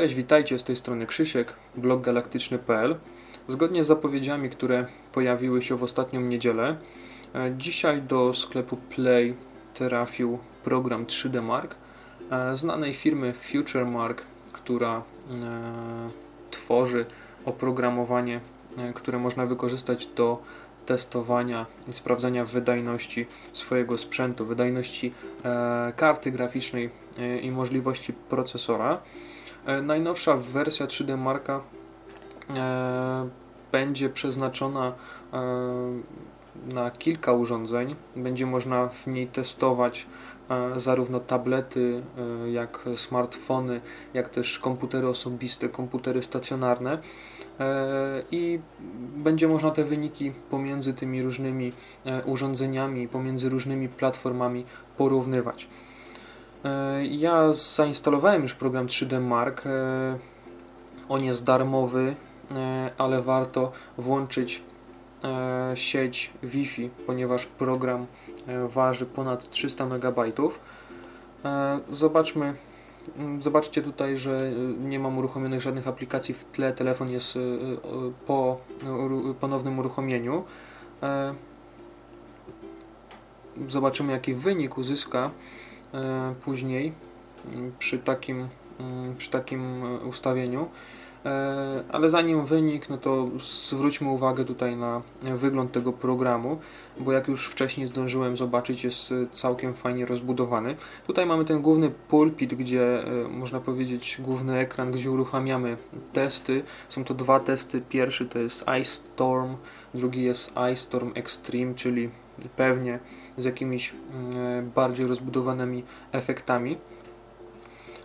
Cześć, witajcie, z tej strony Krzysiek, blog galaktyczny.pl. Zgodnie z zapowiedziami, które pojawiły się w ostatnią niedzielę, e, dzisiaj do sklepu Play trafił program 3D Mark e, znanej firmy FutureMark, która e, tworzy oprogramowanie, które można wykorzystać do testowania i sprawdzania wydajności swojego sprzętu, wydajności karty graficznej i możliwości procesora. E, najnowsza wersja 3D Marka e, będzie przeznaczona e, na kilka urządzeń. Będzie można w niej testować zarówno tablety, jak smartfony, jak też komputery osobiste, komputery stacjonarne i będzie można te wyniki pomiędzy tymi różnymi urządzeniami, pomiędzy różnymi platformami porównywać. E, ja zainstalowałem już program 3D Mark. E, on jest darmowy, e, ale warto włączyć sieć Wi-Fi, ponieważ program waży ponad 300 MB. Zobaczmy, mm, zobaczcie tutaj, że nie mam uruchomionych żadnych aplikacji w tle, telefon jest po ponownym uruchomieniu. Zobaczymy jaki wynik uzyska później mm, przy takim, mm, przy takim e, ustawieniu. E, ale zanim wynik, no to zwróćmy uwagę tutaj na wygląd tego programu, bo jak już wcześniej zdążyłem zobaczyć, jest całkiem fajnie rozbudowany. Tutaj mamy ten główny pulpit, gdzie można powiedzieć główny ekran, gdzie uruchamiamy testy. Są to dwa testy. Pierwszy to jest Ice Storm, drugi jest Ice Storm Extreme, czyli pewnie z jakimiś mm, bardziej rozbudowanymi efektami.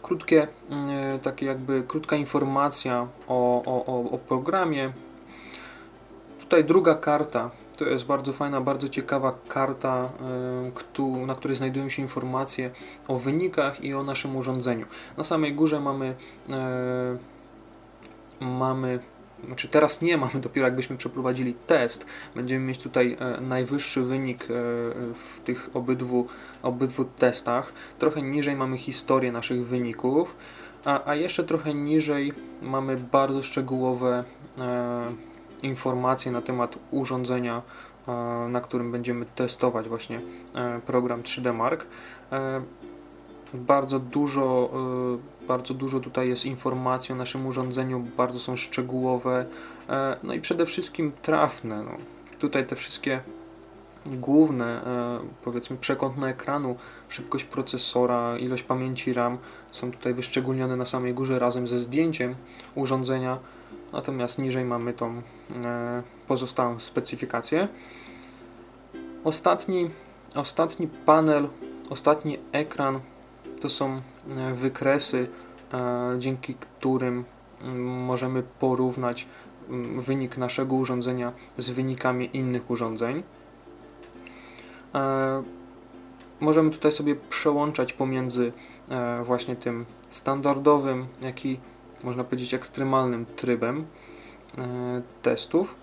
Krótkie, mm, takie jakby krótka informacja o, o, o programie. Tutaj druga karta, to jest bardzo fajna, bardzo ciekawa karta, na której znajdują się informacje o wynikach i o naszym urządzeniu. Na samej górze mamy, mamy znaczy teraz nie mamy, dopiero jakbyśmy przeprowadzili test, będziemy mieć tutaj e, najwyższy wynik e, w tych obydwu, obydwu testach. Trochę niżej mamy historię naszych wyników, a, a jeszcze trochę niżej mamy bardzo szczegółowe e, informacje na temat urządzenia, na którym będziemy testować właśnie program 3D Mark. Bardzo dużo bardzo dużo tutaj jest informacji o naszym urządzeniu, bardzo są szczegółowe, e, no i przede wszystkim trafne. No. Tutaj te wszystkie główne, e, powiedzmy, przekątne ekranu, szybkość procesora, ilość pamięci RAM są tutaj wyszczególnione na samej górze razem ze zdjęciem urządzenia, natomiast niżej mamy tą e, pozostałą specyfikację. Ostatni, ostatni panel, ostatni ekran to są wykresy, e, dzięki którym mm, możemy porównać mm, wynik naszego urządzenia z wynikami innych urządzeń. E, możemy tutaj sobie przełączać pomiędzy właśnie tym standardowym, jak i można powiedzieć ekstremalnym trybem testów.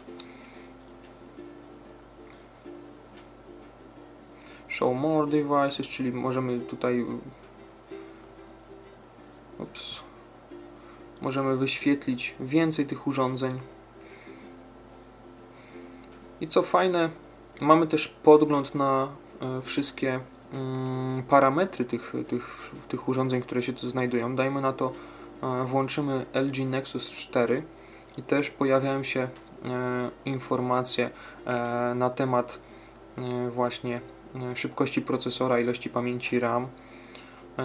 Show more devices, czyli możemy tutaj Możemy wyświetlić więcej tych urządzeń. I co fajne, mamy też podgląd na e, wszystkie mm, parametry tych, tych, tych urządzeń, które się tu znajdują. Dajmy na to, e, włączymy LG Nexus 4 i też pojawiają się e, informacje na temat właśnie szybkości procesora, ilości pamięci RAM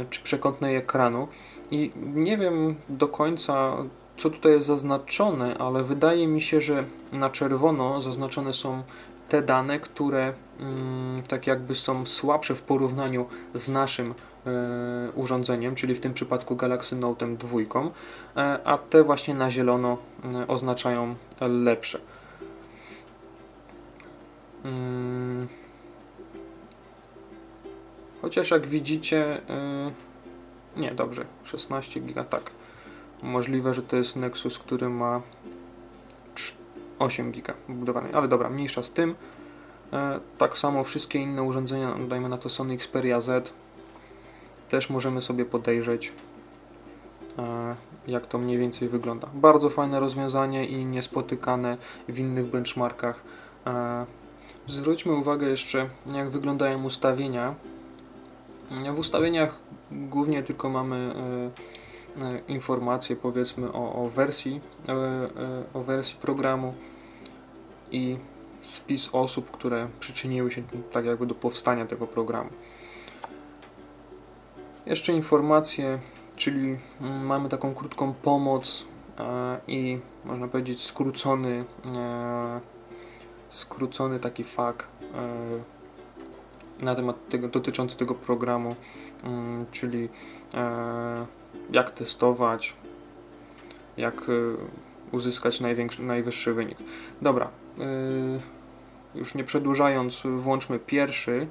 czy przekątnej ekranu. I nie wiem do końca, co tutaj jest zaznaczone, ale wydaje mi się, że na czerwono zaznaczone są te dane, które mm, tak jakby są słabsze w porównaniu z naszym e, urządzeniem, czyli w tym przypadku Galaxy Note 2, e, a te właśnie na zielono e, oznaczają lepsze. Mm. Chociaż jak widzicie, nie, dobrze, 16 giga, tak. Możliwe, że to jest Nexus, który ma 8 giga budowany, ale dobra, mniejsza z tym. E, tak samo wszystkie inne urządzenia, no, dajmy na to Sony Xperia Z, też możemy sobie podejrzeć. e, jak to mniej więcej wygląda. Bardzo fajne rozwiązanie i niespotykane w innych benchmarkach. E, zwróćmy uwagę jeszcze, jak wyglądają ustawienia. W ustawieniach głównie tylko mamy informacje powiedzmy o, o wersji o wersji programu i spis osób, które przyczyniły się tak jakby do powstania tego programu. Jeszcze informacje, czyli mm, mamy taką krótką pomoc e, i można powiedzieć skrócony e, skrócony taki fak e, na temat tego, dotyczący tego programu, mm, czyli jak testować, jak uzyskać największy, najwyższy wynik. Dobra, już nie przedłużając, włączmy pierwszy,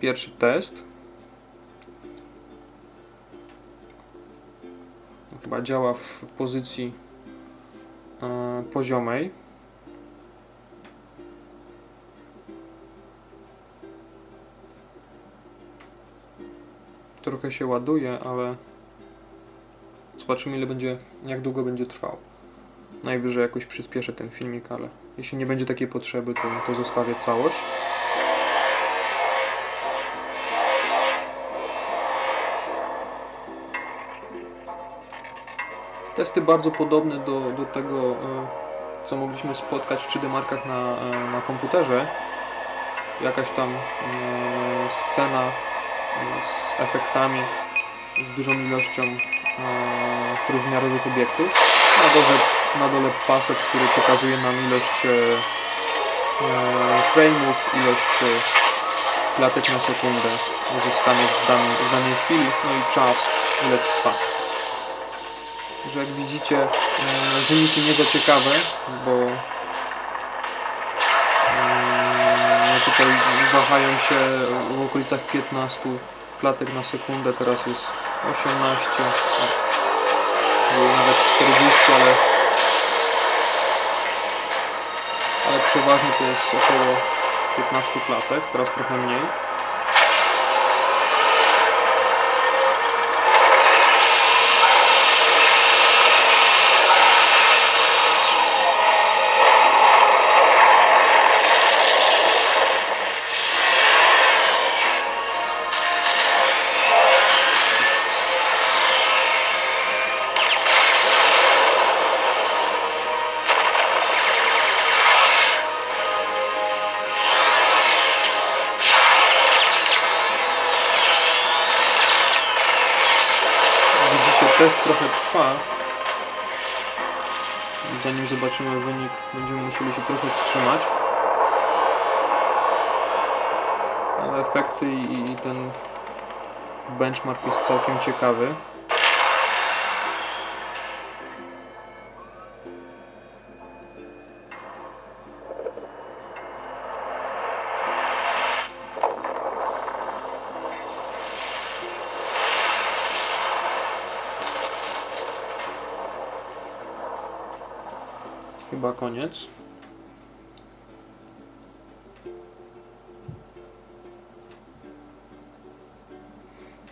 pierwszy test. Chyba działa w pozycji e, poziomej. Trochę się ładuje, ale zobaczymy ile będzie, jak długo będzie trwał. Najwyżej jakoś przyspieszę ten filmik, ale jeśli nie będzie takiej potrzeby, to, to zostawię całość. Testy bardzo podobne do, do tego, e, co mogliśmy spotkać w 3D Markach na, e, na komputerze. Jakaś tam e, scena z efektami, z dużą ilością trójwymiarowych obiektów. Na dole, na dole pasek, który pokazuje nam ilość frame'ów, ilość klatek na sekundę uzyskanych w, danym, w danej chwili, no i czas, ile trwa że jak widzicie wyniki nie za ciekawe, bo tutaj wahają się w okolicach 15 klatek na sekundę, teraz jest 18, było nawet 40, ale, ale przeważnie to jest około 15 klatek, teraz trochę mniej. Zanim zobaczymy wynik, będziemy musieli się trochę wstrzymać. Ale efekty i, i ten benchmark jest całkiem ciekawy. Chyba koniec.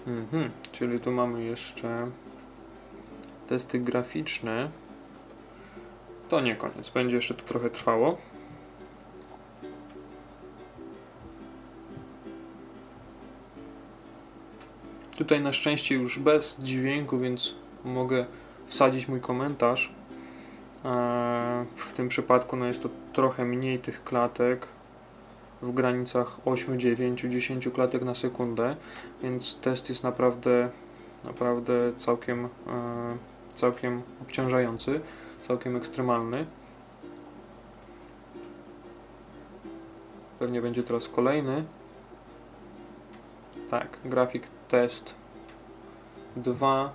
Mhm, czyli tu mamy jeszcze testy graficzne. To nie koniec, będzie jeszcze to trochę trwało. Tutaj na szczęście już bez dźwięku, więc mogę wsadzić mój komentarz. W tym przypadku no jest to trochę mniej tych klatek, w granicach 8, 9, 10 klatek na sekundę, więc test jest naprawdę, naprawdę całkiem, e, całkiem obciążający, całkiem ekstremalny. Pewnie będzie teraz kolejny. Tak, grafik test 2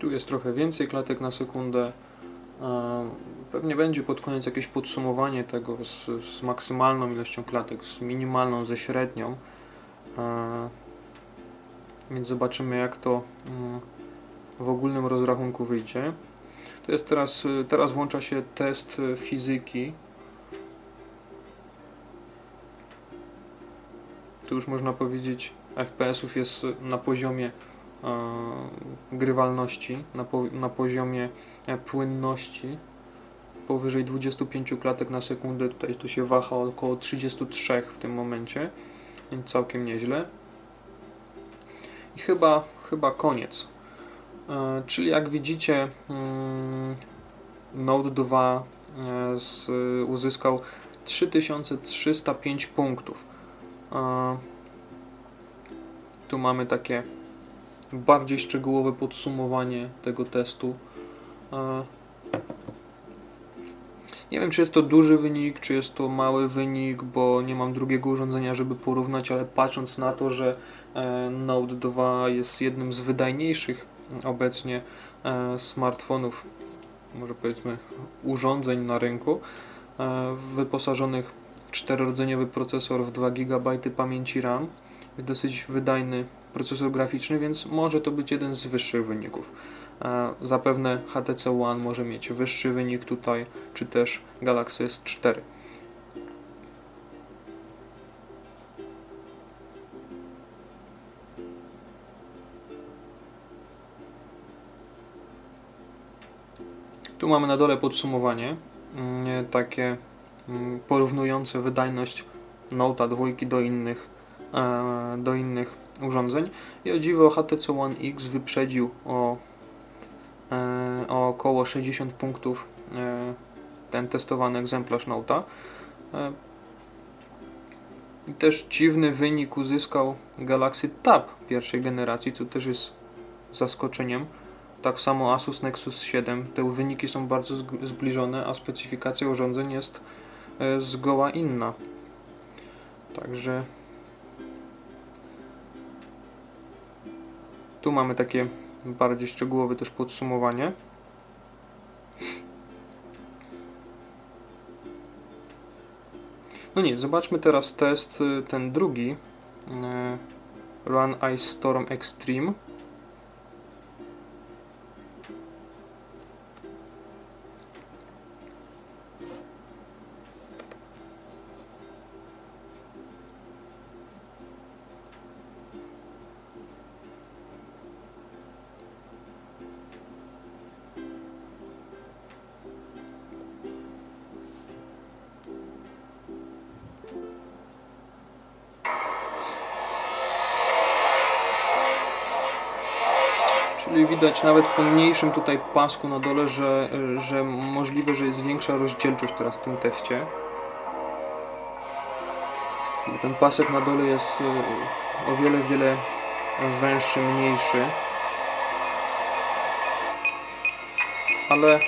Tu jest trochę więcej klatek na sekundę. Pewnie będzie pod koniec jakieś podsumowanie tego z, z maksymalną ilością klatek, z minimalną, ze średnią. Więc zobaczymy jak to mm, w ogólnym rozrachunku wyjdzie. To jest teraz, teraz włącza się test fizyki. Tu już można powiedzieć FPS-ów jest na poziomie grywalności, na, po, na poziomie e, płynności powyżej 25 klatek na sekundę, tutaj tu się waha około 33 w tym momencie, więc całkiem nieźle. I chyba, chyba koniec. E, czyli jak widzicie mm, Node 2 e, z, uzyskał 3305 punktów. E, tu mamy takie bardziej szczegółowe podsumowanie tego testu. Nie wiem, czy jest to duży wynik, czy jest to mały wynik, bo nie mam drugiego urządzenia, żeby porównać, ale patrząc na to, że Node 2 jest jednym z wydajniejszych obecnie e, smartfonów, może powiedzmy urządzeń na rynku, e, wyposażonych w czterordzeniowy procesor w 2 GB pamięci RAM, dosyć wydajny procesor graficzny, więc może to być jeden z wyższych wyników. E, zapewne HTC One może mieć wyższy wynik tutaj, czy też Galaxy S4. Tu mamy na dole podsumowanie, mm, takie mm, porównujące wydajność Note 2 do innych, do innych urządzeń. I o dziwo HTC One X wyprzedził o, e, o około 60 punktów e, ten testowany egzemplarz Note'a. I też dziwny wynik uzyskał Galaxy Tab pierwszej generacji, co też jest zaskoczeniem. Tak samo Asus Nexus 7. Te wyniki są bardzo zbliżone, a specyfikacja urządzeń jest e, zgoła inna. Także tu mamy takie bardziej szczegółowe też podsumowanie. No nie, zobaczmy teraz test, e, ten drugi e, Run Ice Storm Extreme. Widać nawet po mniejszym tutaj pasku na dole, że, że możliwe, że jest większa rozdzielczość teraz w tym teście. Ten pasek na dole jest e, o wiele, wiele węższy, mniejszy. Ale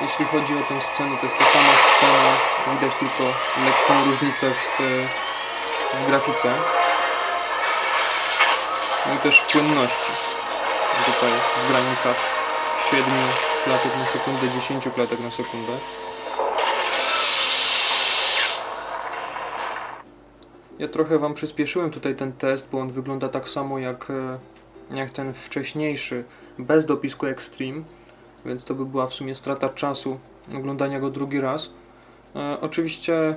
jeśli chodzi o tę scenę, to jest ta sama scena. Widać tylko lekką różnicę w, w grafice. No i też w płynności tutaj w granicach 7 klatek na sekundę, 10 klatek na sekundę. Ja trochę Wam przyspieszyłem tutaj ten test, bo on wygląda tak samo jak, e, jak ten wcześniejszy, bez dopisku Extreme, więc to by była w sumie strata czasu oglądania go drugi raz. E, oczywiście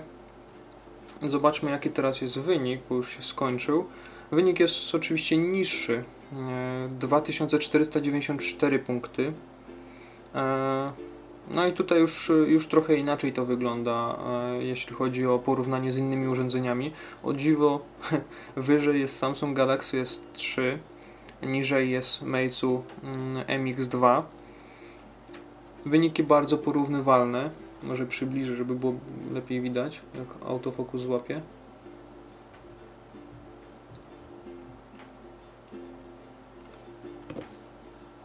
zobaczmy jaki teraz jest wynik, bo już się skończył. Wynik jest oczywiście niższy 2494 e, punkty. E, no i tutaj już, już trochę inaczej to wygląda, e, jeśli chodzi o porównanie z innymi urządzeniami. O dziwo, wyżej jest Samsung Galaxy S3, niżej jest Meizu MX2. Mm, Wyniki bardzo porównywalne. Może przybliżę, żeby było lepiej widać, jak autofokus złapie.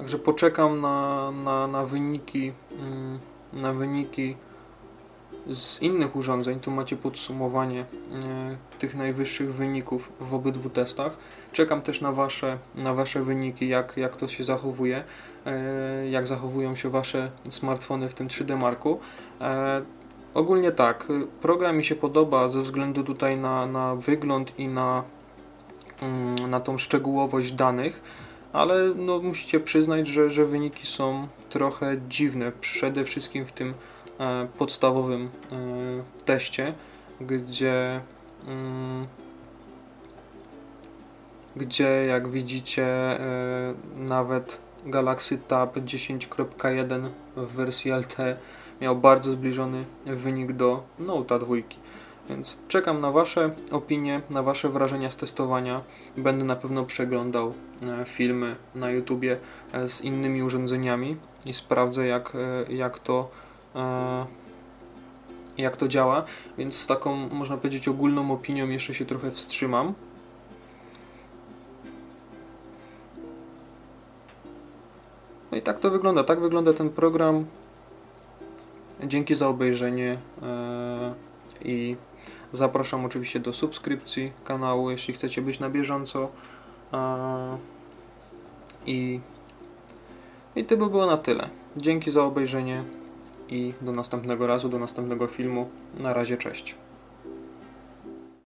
Także poczekam na, na, na wyniki mm, na wyniki z innych urządzeń. Tu macie podsumowanie e, tych najwyższych wyników w obydwu testach. Czekam też na Wasze, na wasze wyniki, jak, jak to się zachowuje, e, jak zachowują się Wasze smartfony w tym 3D Marku. E, ogólnie tak, program mi się podoba ze względu tutaj na, na wygląd i na, mm, na tą szczegółowość danych, ale no, musicie przyznać, że, że wyniki są trochę dziwne, przede wszystkim w tym e, podstawowym e, teście, gdzie mm, gdzie jak widzicie e, nawet Galaxy Tab 10.1 w wersji LTE miał bardzo zbliżony wynik do Note 2. Więc czekam na Wasze opinie, na Wasze wrażenia z testowania. Będę na pewno przeglądał e, filmy na YouTubie e, z innymi urządzeniami i sprawdzę jak, jak to jak to działa, więc z taką można powiedzieć ogólną opinią jeszcze się trochę wstrzymam. No i tak to wygląda. Tak wygląda ten program. Dzięki za obejrzenie e, i zapraszam oczywiście do subskrypcji kanału, jeśli chcecie być na bieżąco. I, I to by było na tyle. Dzięki za obejrzenie i do następnego razu, do następnego filmu. Na razie, cześć.